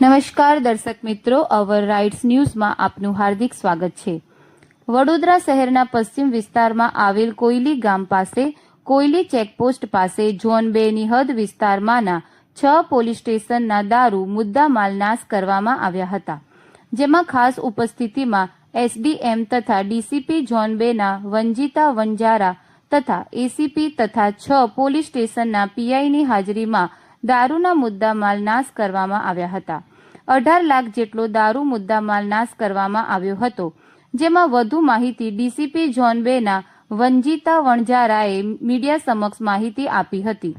નમસ્કાર દર્શક મિત્રો, અવર રાઇટ્સ ન્યૂઝમાં આપનું હાર્દિક સ્વાગત છે. વડોદરા શહેરના પશ્ચિમ વિસ્તારમાં આવેલ કોયલી ગામ પાસે કોયલી ચેકપોસ્ટ પાસે ઝોન બે ની હદ વિસ્તારમાંના છ પોલીસ સ્ટેશનના દારૂ મુદ્દામાલ નાશ કરવામાં આવ્યા હતા. જેમાં ખાસ ઉપસ્થિતિમાં એસડીએમ તથા ડીસીપી ઝોન બેના વંજિતા વંજારા તથા એસીપી તથા છ પોલીસ સ્ટેશનના પીઆઈની હાજરીમાં દારૂના મુદ્દામાલ નાશ કરવામાં આવ્યા હતા. અઢાર લાખ જેટલો દારૂ મુદ્દામાલ નાશ કરવામાં આવ્યો હતો, જેમાં વધુ માહિતી ડીસીપી જોન બેના વંજિતા વણજારાએ મીડિયા સમક્ષ માહિતી આપી હતી.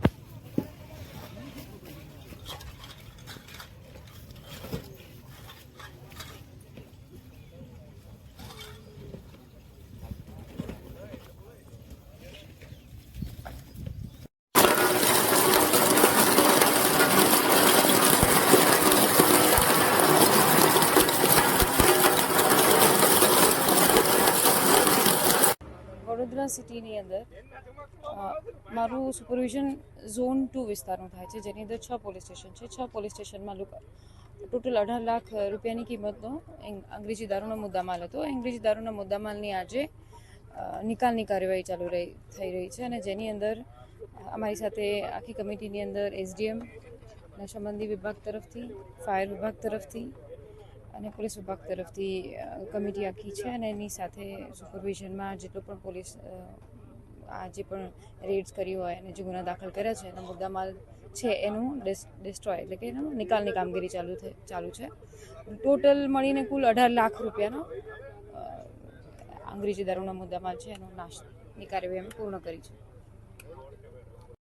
વડોદરા સિટીની અંદર મારું સુપરવિઝન ઝોન ટુ વિસ્તારનું થાય છે, જેની અંદર છ પોલીસ સ્ટેશન છે. છ પોલીસ સ્ટેશનમાં લોકો ટોટલ અઢાર લાખ રૂપિયાની કિંમતનો અંગ્રેજી દારૂનો મુદ્દામાલ હતો. અંગ્રેજી દારૂના મુદ્દામાલની આજે નિકાલની કાર્યવાહી ચાલુ રહી, થઈ રહી છે અને જેની અંદર અમારી સાથે આખી કમિટીની અંદર એસડીએમ નશાબંધી વિભાગ તરફથી, ફાયર વિભાગ તરફથી અને પોલીસ વિભાગ તરફથી કમિટી આખી છે અને એની સાથે સુપરવિઝનમાં જેટલો પણ પોલીસ આ જે પણ રેડ્સ કરી હોય અને જે ગુના દાખલ કર્યા છે, એનો મુદ્દામાલ છે, એનું ડિસ્ટ્રોય એટલે કે એનો નિકાલની કામગીરી ચાલુ ચાલુ છે. ટોટલ મળીને કુલ અઢાર લાખ રૂપિયાનો અંગ્રેજી દારૂના મુદ્દામાલ છે, એનો નાશની કાર્યવાહી અમે પૂર્ણ કરી છે.